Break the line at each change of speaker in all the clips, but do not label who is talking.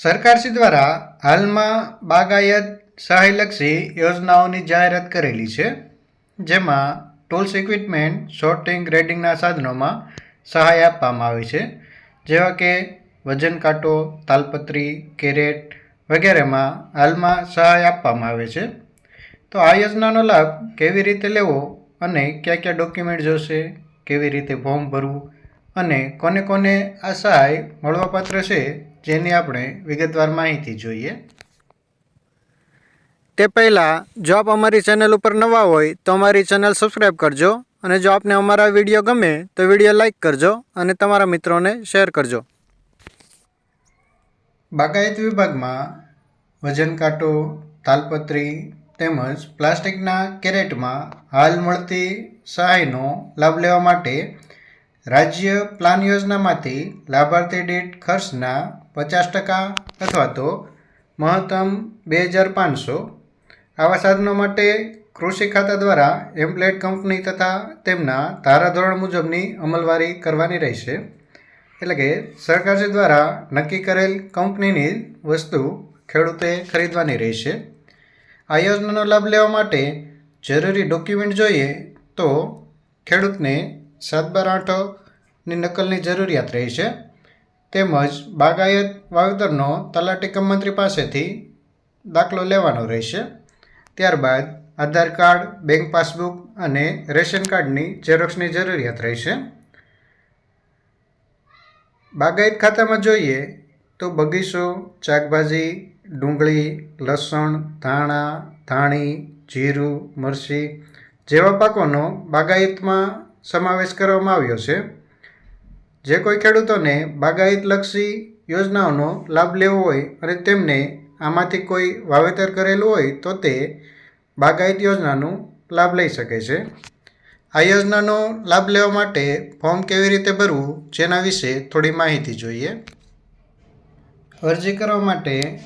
સરકારશ્રી દ્વારા હાલમાં બાગાયત સહાયલક્ષી યોજનાઓની જાહેરાત કરેલી છે, જેમાં ટૂલ્સ, ઇક્વિપમેન્ટ શોર્ટિંગ ગ્રેડિંગના સાધનોમાં સહાય આપવામાં આવી છે, જેવા કે વજન કાંટો, તાલપત્રી, કેરેટ વગેરેમાં હાલમાં સહાય આપવામાં આવે છે. તો આ યોજનાનો લાભ કેવી રીતે લેવો અને કયા કયા ડોક્યુમેન્ટ જોશે, કેવી રીતે ફોર્મ ભરવું અને કોને કોને આ સહાય મળવાપાત્ર છે જેની આપણે વિગતવાર માહિતી જોઈએ. તે પહેલાં જો આપ અમારી ચેનલ ઉપર નવા હોય તો અમારી ચેનલ સબસ્ક્રાઈબ કરજો અને જો આપને અમારા વીડિયો ગમે તો વીડિયો લાઈક કરજો અને તમારા મિત્રોને શેર કરજો. બાગાયત વિભાગમાં વજન કાંટો તાલપત્રી તેમજ પ્લાસ્ટિકના કેરેટમાં હાલ મળતી સહાયનો લાભ લેવા માટે રાજ્ય પ્લાન યોજનામાંથી લાભાર્થી દીઠ ખર્ચના પચાસ ટકા અથવા તો મહત્તમ બે હજાર પાંચસો. આવા સાધનો માટે કૃષિ ખાતા દ્વારા એમ્પ્લેટ કંપની તથા તેમના ધારાધોરણ મુજબની અમલવારી કરવાની રહેશે. એટલે કે સરકારશ્રી દ્વારા નક્કી કરેલ કંપનીની વસ્તુ ખેડૂતે ખરીદવાની રહેશે. આ યોજનાનો લાભ લેવા માટે જરૂરી ડોક્યુમેન્ટ જોઈએ તો ખેડૂતને સાત બાર આઠની નકલની જરૂરિયાત રહેશે તેમજ બાગાયત વાવેતરનો તલાટી કમ પાસેથી દાખલો લેવાનો રહેશે. ત્યારબાદ આધાર કાર્ડ, બેંક પાસબુક અને રેશન કાર્ડની ઝેરોક્ષની જરૂરિયાત રહેશે. બાગાયત ખાતામાં જોઈએ તો બગીચો, શાકભાજી, ડુંગળી, લસણ, ધાણા, ધાણી, જીરું, મરચી જેવા પાકોનો બાગાયતમાં સમાવેશ કરવામાં આવ્યો છે. જે કોઈ ખેડૂતોને બાગાયતલક્ષી યોજનાઓનો લાભ લેવો હોય અને તેમને આમાંથી કોઈ વાવેતર કરેલું હોય તો તે બાગાયત યોજનાનો લાભ લઈ શકે છે. આ યોજનાનો લાભ લેવા માટે ફોર્મ કેવી રીતે ભરવું જેના વિશે થોડી માહિતી જોઈએ. અરજી કરવા માટે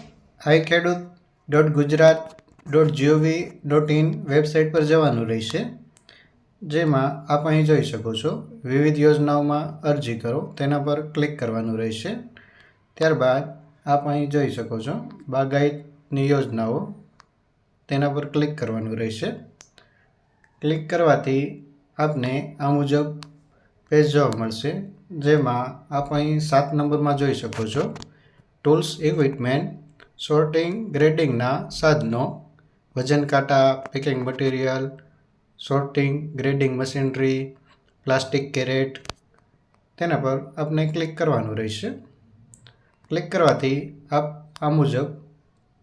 i Khedut dot Gujarat dot gov dot in website પર જવાનું રહેશે. જેમાં આપ અહીં જોઈ શકો છો. વિવિધ યોજનાઓમાં અરજી કરો. તેના પર ક્લિક કરવાનું રહેશે. ત્યારબાદ આપ અહીં જોઈ શકો છો બાગાયતની યોજનાઓ. તેના પર ક્લિક કરવાનું રહેશે. ક્લિક કરવાથી આપને આ મુજબ પેજ જોવા મળશે. જેમાં આપ અહીં સાત નંબરમાં જોઈ શકો છો. ટૂલ્સ ઇક્વિપમેન્ટ, સોર્ટિંગ, ગ્રેડિંગના સાધનો, વજન કાંટા, packing material sorting grading machinery plastic crate તેના પર આપને ક્લિક કરવાનું રહેશે. ક્લિક કરવાથી આપ આ મુજબ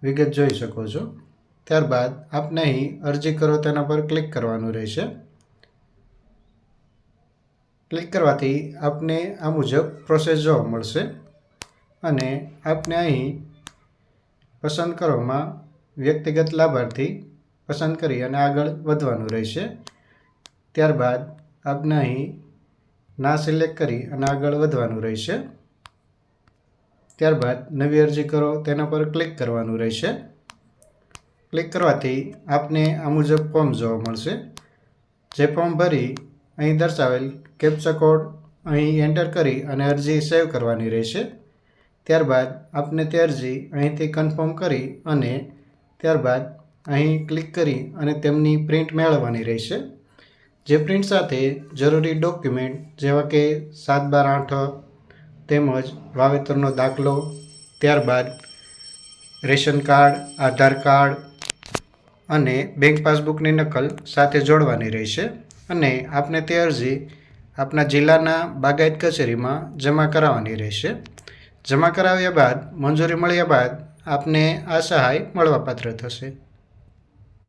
વિગત જોઈ શકો છો. ત્યારબાદ આપને અહીં અરજી કરો તેના પર ક્લિક કરવાનું રહેશે. ક્લિક કરવાથી આપને આ મુજબ પ્રોસેસ જોવા મળશે. અને આપને અહીં પસંદ કરવામાં વ્યક્તિગત લાભાર્થી પસંદ કરી અને આગળ વધવાનું રહેશે. ત્યારબાદ આપને અહીં ના સિલેક્ટ કરી અને આગળ વધવાનું રહેશે. ત્યારબાદ નવી અરજી કરો, તેના પર ક્લિક કરવાનું રહેશે. ક્લિક કરવાથી આપને આ મુજબ ફોર્મ જોવા મળશે. જે ફોર્મ ભરી અહીં દર્શાવેલ કેપ્ચા કોડ અહીં એન્ટર કરી અને અરજી સેવ કરવાની રહેશે. ત્યારબાદ આપને તે અરજી અહીંથી કન્ફર્મ કરી અને ત્યારબાદ અહીં ક્લિક કરી અને તેમની પ્રિન્ટ મેળવવાની રહેશે. જે પ્રિન્ટ સાથે જરૂરી ડોક્યુમેન્ટ જેવા કે સાત બાર આઠ તેમજ વાવેતરનો દાખલો, ત્યારબાદ રેશન કાર્ડ, આધાર કાર્ડ અને બેંક પાસબુકની નકલ સાથે જોડવાની રહેશે. અને આપને તે અરજી આપના જિલ્લાના બાગાયત કચેરીમાં જમા કરાવવાની રહેશે. જમા કરાવ્યા બાદ, મંજૂરી મળ્યા બાદ આપને આ સહાય મળવાપાત્ર થશે.